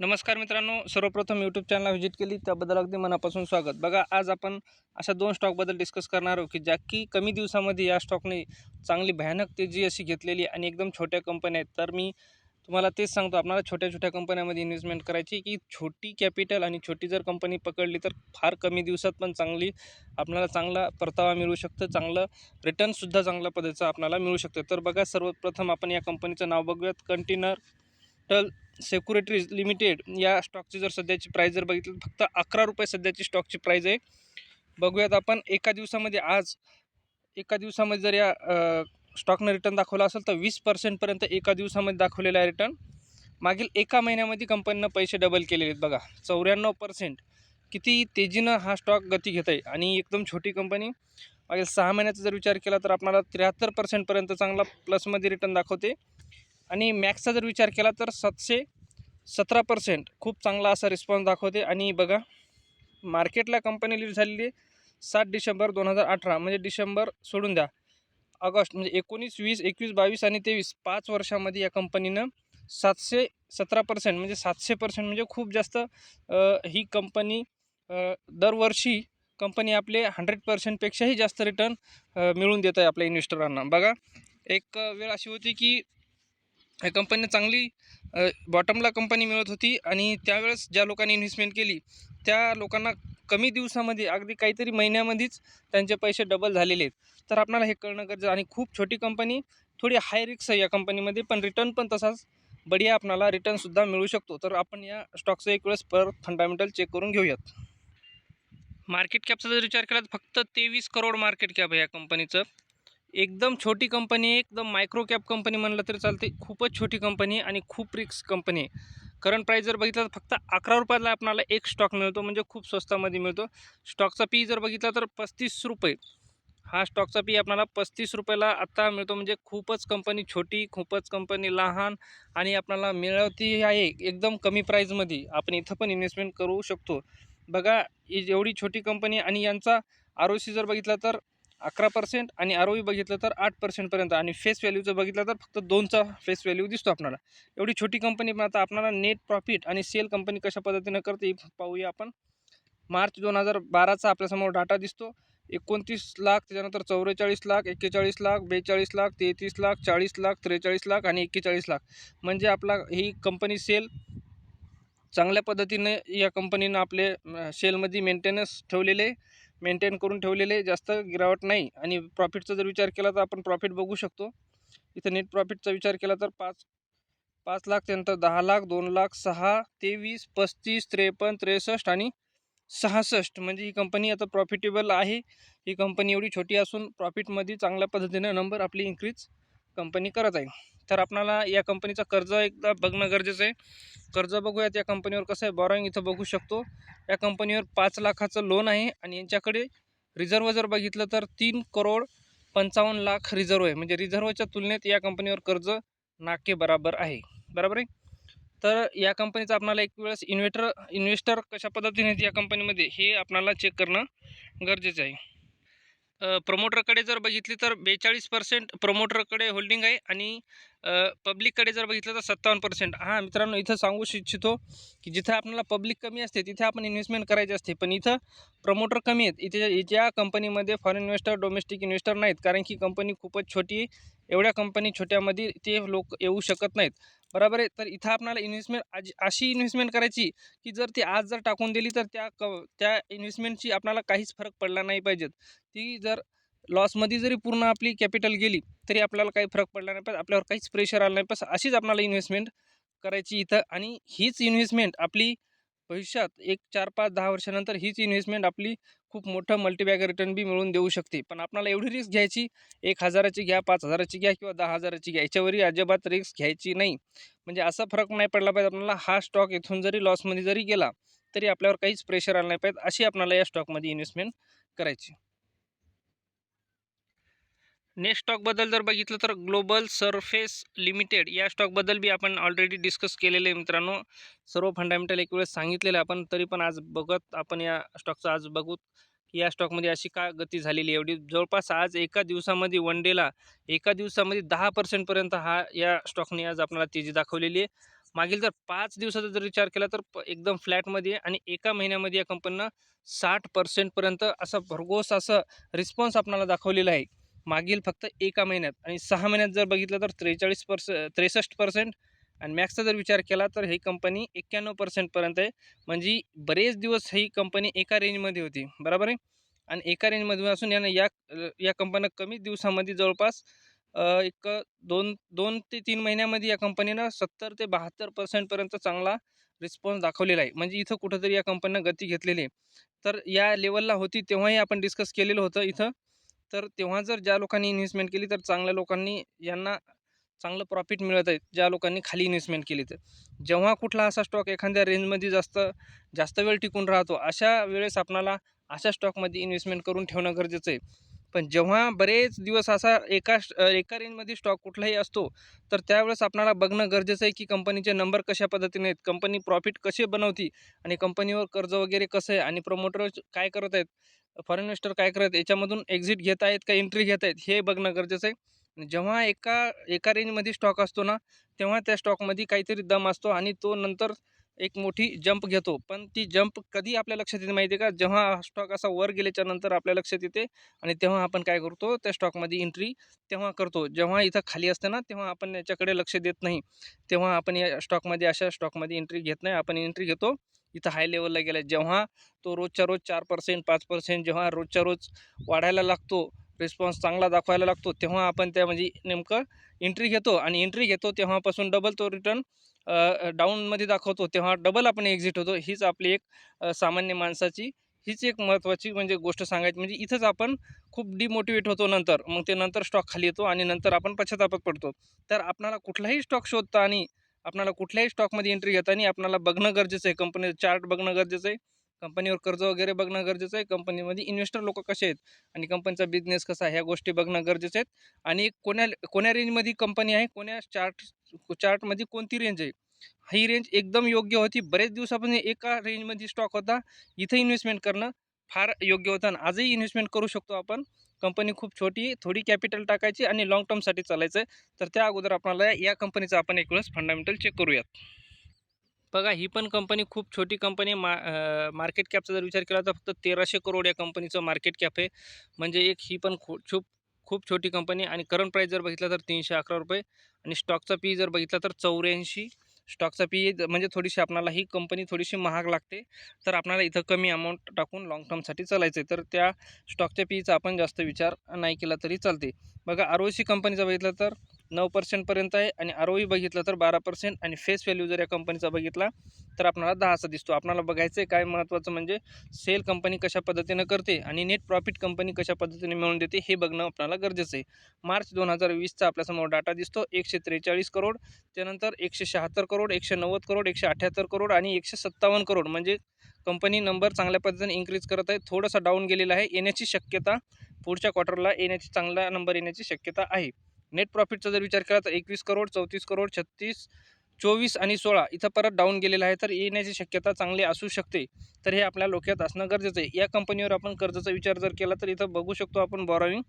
नमस्कार मित्रांनो सर्वप्रथम यूट्यूब चॅनलला व्हिजिट केली त्याबद्दल अगदी मनापासून स्वागत. बघा आज आपण अशा दोन स्टॉकबद्दल डिस्कस करणार आहोत की ज्या की कमी दिवसामध्ये या स्टॉकने चांगली भयानक तेजी अशी घेतलेली आणि एकदम छोट्या कंपन्या आहेत. तर मी तुम्हाला तेच सांगतो आपल्याला छोट्या छोट्या कंपन्यामध्ये इन्व्हेस्टमेंट करायची की छोटी कॅपिटल आणि छोटी जर कंपनी पकडली तर फार कमी दिवसात पण चांगली आपल्याला चांगला परतावा मिळू शकतं चांगलं रिटर्नसुद्धा चांगल्या पद्धतीचं आपल्याला मिळू शकतं. तर बघा सर्वप्रथम आपण या कंपनीचं नाव बघूयात. कंटेनर टल सेक्युरिटीज लिमिटेड या स्टॉकची जर सध्याची प्राईस जर बघितली फक्त अकरा रुपये सध्याची स्टॉकची प्राईज आहे. बघूयात आपण एका दिवसामध्ये आज एका दिवसामध्ये जर या स्टॉकनं रिटर्न दाखवला असेल तर वीस पर्सेंटपर्यंत एका दिवसामध्ये दाखवलेला आहे रिटर्न मागील एका महिन्यामध्ये कंपनीनं पैसे डबल केलेले आहेत बघा चौऱ्याण्णव पर्सेंट किती तेजीनं हा स्टॉक गती घेत आहे. आणि एकदम छोटी कंपनी मागील सहा महिन्याचा जर विचार केला तर आपल्याला त्र्याहत्तर पर्सेंटपर्यंत चांगला प्लसमध्ये रिटर्न दाखवते. आणि मॅक्सचा जर विचार केला तर सातशे सतरा पर्सेंट खूप चांगला असा रिस्पॉन्स दाखवते. आणि बघा मार्केटला कंपनी लिस्ट झालेली आहे सात डिसेंबर दोन हजार अठरा. म्हणजे डिसेंबर सोडून द्या. ऑगस्ट म्हणजे एकोणीस वीस एकवीस बावीस आणि तेवीस पाच वर्षामध्ये या कंपनीनं सातशे सतरा पर्सेंट म्हणजे सातशे पर्सेंट म्हणजे खूप जास्त ही कंपनी दरवर्षी कंपनी आपले हंड्रेड पर्सेंटपेक्षाही जास्त रिटर्न मिळवून देत आहे आपल्या इन्व्हेस्टरांना बघा एक वेळ अशी होती की या कंपनीने चांगली बॉटमला कंपनी मिळत होती आणि त्यावेळेस ज्या लोकांनी इन्व्हेस्टमेंट केली त्या लोकांना कमी दिवसामध्ये अगदी काहीतरी महिन्यामध्येच त्यांचे पैसे डबल झालेले आहेत. तर आपल्याला हे कळणं गरजेचं आणि खूप छोटी कंपनी थोडी हाय रिक्स आहे या कंपनीमध्ये पण रिटर्न पण तसाच बढिया आपणाला रिटर्नसुद्धा मिळू शकतो. तर आपण या स्टॉकचं एक वेळेस पर फंडामेंटल चेक करून घेऊयात. मार्केट कॅपचा जर विचार केला तर फक्त तेवीस करोड मार्केट कॅप आहे या कंपनीचं एकदम छोटी कंपनी आहे एकदम मायक्रो कॅप कंपनी म्हणलं तरी चालते खूपच छोटी कंपनी आणि खूप रिक्स कंपनी आहे. करंट प्राईस जर बघितला तर फक्त अकरा रुपयाला आपल्याला एक स्टॉक मिळतो म्हणजे खूप स्वस्तामध्ये मिळतो. स्टॉकचा पी जर बघितला तर पस्तीस रुपये. हा स्टॉकचा पी आपल्याला पस्तीस रुपयाला आत्ता मिळतो म्हणजे खूपच कंपनी छोटी खूपच कंपनी लहान आणि आपल्याला मिळवती आहे एकदम कमी प्राईजमध्ये आपण इथं पण इन्व्हेस्टमेंट करू शकतो. बघा ही एवढी छोटी कंपनी आणि यांचा आर ओ सी जर बघितला तर अकरा पर्सेंट आणि आर ओ बघितलं तर आठ पर्सेंटपर्यंत आणि फेस व्हॅल्यूचं बघितलं तर फक्त दोनचा फेस व्हॅल्यू दिसतो आपल्याला. एवढी छोटी कंपनी पण आता आपणाला नेट प्रॉफिट आणि सेल कंपनी कशा पद्धतीनं करते पाहूया आपण. मार्च दोन हजार बाराचा आपल्यासमोर डाटा दिसतो. एकोणतीस लाख त्याच्यानंतर चौवेचाळीस लाख एक्केचाळीस लाख बेचाळीस लाख तेहतीस लाख चाळीस लाख त्रेचाळीस लाख आणि एक्केचाळीस लाख. म्हणजे आपला ही कंपनी सेल चांगल्या पद्धतीने या कंपनीनं आपले सेलमध्ये मेंटेनन्स ठेवलेले मेंटेन करून ठेवलेले जास्त गिरावट नाही. आणि प्रॉफिटचा जर विचार केला तर आपण प्रॉफिट बघू शकतो. इथं नेट प्रॉफिटचा विचार केला तर पाच पाच लाख त्यानंतर दहा लाख दोन लाख सहा तेवीस पस्तीस त्रेपन्न त्रेसष्ट आणि सहासष्ट. म्हणजे ही कंपनी आता प्रॉफिटेबल आहे. ही कंपनी एवढी छोटी असून प्रॉफिटमध्ये चांगल्या पद्धतीनं नंबर आपली इन्क्रीज कंपनी करत आहे. तर आपणाला या कंपनीचं कर्ज एकदा बघणं गरजेचं आहे. कर्ज बघूयात या कंपनीवर कसं आहे. बॉरॉईंग इथं बघू शकतो. या कंपनीवर पाच लाखाचं लोन आहे आणि यांच्याकडे रिझर्व जर बघितलं तर तीन करोड पंचावन्न लाख रिझर्व आहे. म्हणजे रिझर्वच्या तुलनेत या कंपनीवर कर्ज नाके बराबर आहे. बरोबर आहे? तर या कंपनीचं आपणाला एक वेळेस इन्व्हेटर इन्व्हेस्टर कशा पद्धतीने या कंपनीमध्ये हे आपणाला चेक करणं गरजेचं आहे. प्रमोटरकडे जर बघितली तर बेचाळीस पर्सेंट प्रमोटरकडे होल्डिंग आहे आणि पब्लिककडे जर बघितलं तर सत्तावन्न पर्सेंट हां मित्रांनो इथं सांगू इच्छितो की जिथं आपल्याला पब्लिक कमी असते तिथे आपण इन्व्हेस्टमेंट करायची असते. पण इथं प्रमोटर कमी आहेत. इथे या कंपनीमध्ये फॉरेन इन्व्हेस्टर डोमेस्टिक इन्व्हेस्टर नाहीत. कारण की कंपनी खूपच छोटी आहे. एवढ्या कंपनी छोट्यामध्ये ते लोक येऊ शकत नाहीत. बरोबर आहे. तर इथं आपल्याला इन्व्हेस्टमेंट आज अशी इन्व्हेस्टमेंट करायची की जर ती आज जर टाकून दिली तर त्या क त्या इन्व्हेस्टमेंटची आपल्याला काहीच फरक पडला नाही पाहिजेत. ती जर लॉसमध्ये जरी पूर्ण आपली कॅपिटल गेली तरी आपल्याला काही फरक पडला नाही पाहिजे. आपल्यावर काहीच प्रेशर आला नाही पाहिजे. अशीच आपल्याला इन्व्हेस्टमेंट करायची इथं. आणि हीच इन्व्हेस्टमेंट आपली भविष्यात एक चार पाच दहा वर्षानंतर हीच इन्व्हेस्टमेंट आपली खूप मोठं मल्टीबॅग रिटर्न बी मिळवून देऊ शकते. पण आपल्याला एवढी रिस्क घ्यायची एक हजाराची घ्या पाच हजाराची घ्या किंवा दहा हजाराची घ्या याच्यावरही अजिबात रिस्क घ्यायची नाही. म्हणजे असा फरक नाही पडला पाहिजे आपल्याला. हा स्टॉक इथून जरी लॉसमध्ये जरी गेला तरी आपल्यावर काहीच प्रेशर आलं नाही पाहिजे अशी आपल्याला या स्टॉकमध्ये इन्व्हेस्टमेंट करायची. नेक्स्ट स्टॉकबद्दल जर बघितलं तर ग्लोबल सरफेस लिमिटेड या स्टॉकबद्दल बी आपण ऑलरेडी डिस्कस केलेले मित्रांनो. सर्व फंडामेंटल एक वेळेस सांगितलेलं आपण तरी पण आज बघत आपण या स्टॉकचं आज बघू. की या स्टॉकमध्ये अशी का गती झालेली एवढी जवळपास आज एका दिवसामध्ये वन डेला एका दिवसामध्ये दहा पर्सेंटपर्यंत हा या स्टॉकने आज आपल्याला तेजी दाखवलेली आहे. मागील जर पाच दिवसाचा जर विचार केला तर एकदम फ्लॅटमध्ये आणि एका महिन्यामध्ये या कंपनीनं साठ पर्सेंटपर्यंत असा भरघोस असं रिस्पॉन्स आपल्याला दाखवलेला आहे. मागील फक्त एका महिन्यात. आणि सहा महिन्यात जर बघितलं तर त्रेचाळीस पर्स त्रेसष्ट पर्सेंट. आणि मॅक्सचा जर विचार केला तर ही कंपनी एक्क्याण्णव पर्सेंटपर्यंत आहे. म्हणजे बरेच दिवस ही कंपनी एका रेंजमध्ये होती. बरोबर आहे? आणि एका रेंजमध्ये असून यानं या या कंपन्या कमी दिवसामध्ये जवळपास एक दोन दोन ते तीन महिन्यामध्ये या कंपनीनं सत्तर ते बहात्तर पर्सेंटपर्यंत चांगला रिस्पॉन्स दाखवलेला आहे. म्हणजे इथं कुठंतरी या कंपनीनं गती घेतलेली आहे. तर या लेवलला होती तेव्हाही आपण डिस्कस केलेलं होतं इथं. तर तेव्हा जर ज्या लोकांनी इन्व्हेस्टमेंट केली तर चांगल्या लोकांनी यांना चांगलं प्रॉफिट मिळत आहे. ज्या लोकांनी खाली इन्व्हेस्टमेंट केली तर. जेव्हा कुठला असा स्टॉक एखाद्या रेंजमध्ये जास्त जास्त वेळ टिकून राहतो अशा वेळेस आपणाला अशा स्टॉकमध्ये इन्व्हेस्टमेंट करून ठेवणं गरजेचं आहे. पण जेव्हा बरेच दिवस असा एका एका रेंजमध्ये स्टॉक कुठलाही असतो तर त्यावेळेस आपणाला बघणं गरजेचं आहे की कंपनीचे नंबर कशा पद्धतीने आहेत कंपनी प्रॉफिट कसे बनवती आणि कंपनीवर कर्ज वगैरे कसं आहे आणि प्रमोटर काय करत आहेत फॉरेन इन्व्हेस्टर काय करत आहेत याच्यामधून एक्झिट घेत आहेत का एंट्री घेत आहेत हे बघणं गरजेचं आहे. जेव्हा एका एका रेंजमध्ये स्टॉक असतो ना तेव्हा त्या स्टॉकमध्ये काहीतरी दम असतो आणि तो नंतर एक मोठी जंप घेतो. पण ती जंप कधी आपल्या लक्षात येते माहिती आहे का? जेव्हा स्टॉक असा वर गेल्याच्यानंतर आपल्या लक्षात येते आणि तेव्हा आपण काय करतो? त्या स्टॉकमध्ये एंट्री तेव्हा करतो. जेव्हा इथं खाली असते ना तेव्हा आपण याच्याकडे लक्ष देत नाही. तेव्हा आपण या स्टॉकमध्ये अशा स्टॉकमध्ये एंट्री घेत नाही. आपण एंट्री घेतो. इथं हाय लेवलला गेला. जेव्हा तो रोजच्या रोज चार पर्सेंट पाच पर्सेंट जेव्हा रोजच्या रोज वाढायला लागतो रिस्पॉन्स चांगला दाखवायला लागतो तेव्हा आपण त्या म्हणजे नेमकं एंट्री घेतो. आणि एंट्री घेतो तेव्हापासून डबल तो रिटर्न डाऊनमध्ये दाखवतो तेव्हा डबल आपण एक्झिट होतो. हीच आपली एक सामान्य माणसाची हीच एक महत्त्वाची म्हणजे गोष्ट सांगायची. म्हणजे इथंच आपण खूप डिमोटिवेट होतो नंतर. मग ते नंतर स्टॉक खाली येतो आणि नंतर आपण पश्चातापात पडतो. तर आपणाला कुठलाही स्टॉक शोधता आणि आपणाला कुठल्याही स्टॉकमध्ये एंट्री घेताना आपणाला बघणं गरजेचं आहे. कंपनीचं चार्ट बघणं गरजेचं आहे. कंपनीवर कर्ज वगैरे बघणं गरजेचं आहे. कंपनीमध्ये इन्व्हेस्टर लोक कसे आहेत? आणि कंपनीचा बिझनेस कसा आहे? ह्या गोष्टी बघणं गरजेचं आहेत आणि कोण्या कोण्या रेंजमध्ये कंपनी आहे? कोण्या चार्ट चार्टमध्ये कोणती रेंज आहे? ही रेंज एकदम योग्य होती. बरेच दिवसापासून एका रेंजमध्ये स्टॉक होता. इथं इन्व्हेस्टमेंट करणं फार योग्य होतं. आणि आजही इन्व्हेस्टमेंट करू शकतो आपण. कंपनी खूप छोटी थोडी कॅपिटल टाकायची आणि लॉंग टर्मसाठी चालायचं आहे. तर त्या अगोदर आपल्याला या कंपनीचा आपण एक वेळेस फंडामेंटल चेक करूयात. बघा ही पण कंपनी खूप छोटी कंपनी मा मार्केट कॅपचा जर विचार केला तर फक्त तेराशे करोड या कंपनीचं मार्केट कॅप आहे. म्हणजे एक ही पण खू खूप खूप छोटी कंपनी आणि करंट प्राईस जर बघितला तर तीनशे अकरा रुपये. आणि स्टॉकचा पी जर बघितला तर चौऱ्याऐंशी. स्टॉकचा पी म्हणजे थोडीशी आपणाला ही कंपनी थोडीशी महाग लागते. तर आपल्याला इथं कमी अमाऊंट टाकून लाँग टर्मसाठी चालायचं आहे तर त्या स्टॉकच्या पीचा आपण जास्त विचार नाही केला तरी चालते बघा आर ओ सी कंपनीचा बघितला तर नऊ पर्सेंटपर्यंत आहे आणि आर ओ बघितलं तर बारा पर्सेंट आणि फेस व्हॅल्यू जर या कंपनीचा बघितला तर आपणाला दहाचा दिसतो. आपणाला बघायचं आहे काय महत्त्वाचं म्हणजे सेल कंपनी कशा पद्धतीनं करते आणि नेट प्रॉफिट कंपनी कशा पद्धतीने मिळवून देते हे बघणं आपल्याला गरजेचं आहे मार्च दोन हजार वीसचा आपल्यासमोर डाटा दिसतो. एकशे त्रेचाळीस करोड त्यानंतर एकशे शहात्तर करोड एकशे नव्वद करोड एकशे अठ्ठ्याहत्तर करोड आणि एकशे सत्तावन्न करोड म्हणजे कंपनी नंबर चांगल्या पद्धतीने इन्क्रीज करत आहे. थोडासा डाऊन गेलेला आहे. येण्याची शक्यता पुढच्या क्वार्टरला येण्याची चांगला नंबर येण्याची शक्यता आहे. नेट प्रॉफिटचा जर विचार केला तर एकवीस करोड चौतीस करोड छत्तीस चोवीस आणि सोळा इथं परत डाऊन गेलेला आहे. तर येण्याची शक्यता चांगली असू शकते. तर हे आपल्या डोक्यात असणं गरजेचं आहे. या कंपनीवर आपण कर्जाचा विचार जर केला तर इथं बघू शकतो आपण बॉरॉविंग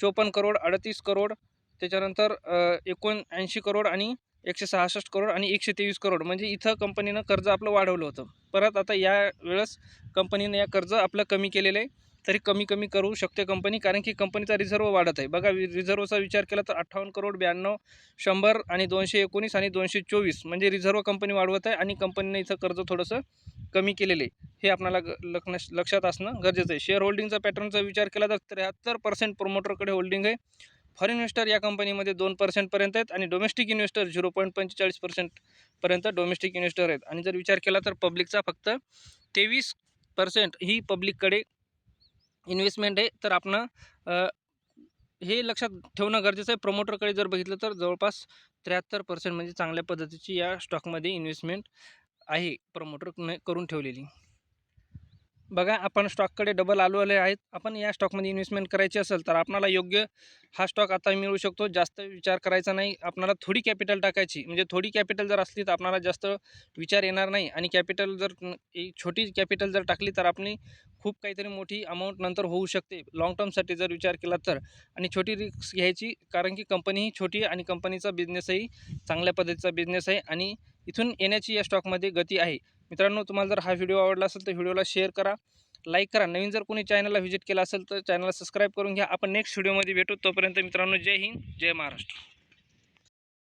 चोपन्न करोड अडतीस करोड त्याच्यानंतर एकोणऐंशी करोड आणि एकशे सहासष्ट करोड आणि एकशे तेवीस करोड. म्हणजे इथं कंपनीनं कर्ज आपलं वाढवलं होतं. परत आता या वेळेस कंपनीनं या कर्ज आपलं कमी केलेलं आहे. तरी कमी कमी करू शकते कंपनी कारण की कंपनीचा रिझर्व वाढत आहे. बघा रिझर्वचा विचार केला तर अठ्ठावन्न करोड ब्याण्णव शंभर आणि दोनशे एकोणीस आणि दोनशे चोवीस म्हणजे रिझर्व कंपनी वाढवत आहे आणि कंपनीने इथं कर्ज थोडंसं कमी केलेलं आहे. हे आपल्याला ग- लक्षात असणं गरजेचं आहे. शेअर होल्डिंगचा पॅटर्नचा विचार केला तर त्र्याहत्तर पर्सेंट प्रोमोटरकडे होल्डिंग आहे. फॉरेन इन्व्हेस्टर या कंपनीमध्ये दोन पर्सेंटपर्यंत आहेत आणि डोमेस्टिक इन्व्हेस्टर झिरो पॉईंट पंचेचाळीस पर्सेंटपर्यंत डोमेस्टिक इन्व्हेस्टर आहेत. आणि जर विचार केला तर पब्लिकचा फक्त तेवीस पर्सेंट ही पब्लिककडे इन्व्हेस्टमेंट आहे तर आपण हे लक्षात ठेवणं गरजेचं आहे. प्रमोटरकडे जर बघितलं तर जवळपास त्र्याहत्तर पर्सेंट म्हणजे चांगल्या पद्धतीची या स्टॉकमध्ये इन्व्हेस्टमेंट आहे प्रमोटरने करून ठेवलेली. बघा आपण स्टॉककडे डबल आलो आले आहेत. आपण या स्टॉकमध्ये इन्व्हेस्टमेंट करायची असेल तर आपणाला योग्य हा स्टॉक आता मिळू शकतो. जास्त विचार करायचा नाही. आपणाला थोडी कॅपिटल टाकायची. म्हणजे थोडी कॅपिटल जर असली तर आपणाला जास्त विचार येणार नाही. आणि कॅपिटल जर छोटी कॅपिटल जर टाकली तर आपली खूप काहीतरी मोठी अमाऊंट नंतर होऊ शकते. लाँग टर्मसाठी जर विचार केला तर. आणि छोटी रिस्क घ्यायची कारण की कंपनी ही छोटी आहे आणि कंपनीचा बिझनेसही चांगल्या पद्धतीचा बिझनेस आहे. आणि इथून येण्याची या स्टॉकमध्ये गती आहे. मित्रांनो तुम्हाला जर हा व्हिडिओ आवडला असेल तर व्हिडिओला शेअर करा लाईक करा. नवीन जर कोणी चॅनलला व्हिजिट केला असेल तर चॅनलला सबस्क्राईब करून घ्या. आपण नेक्स्ट व्हिडिओमध्ये भेटू. तोपर्यंत मित्रांनो जय हिंद जय महाराष्ट्र.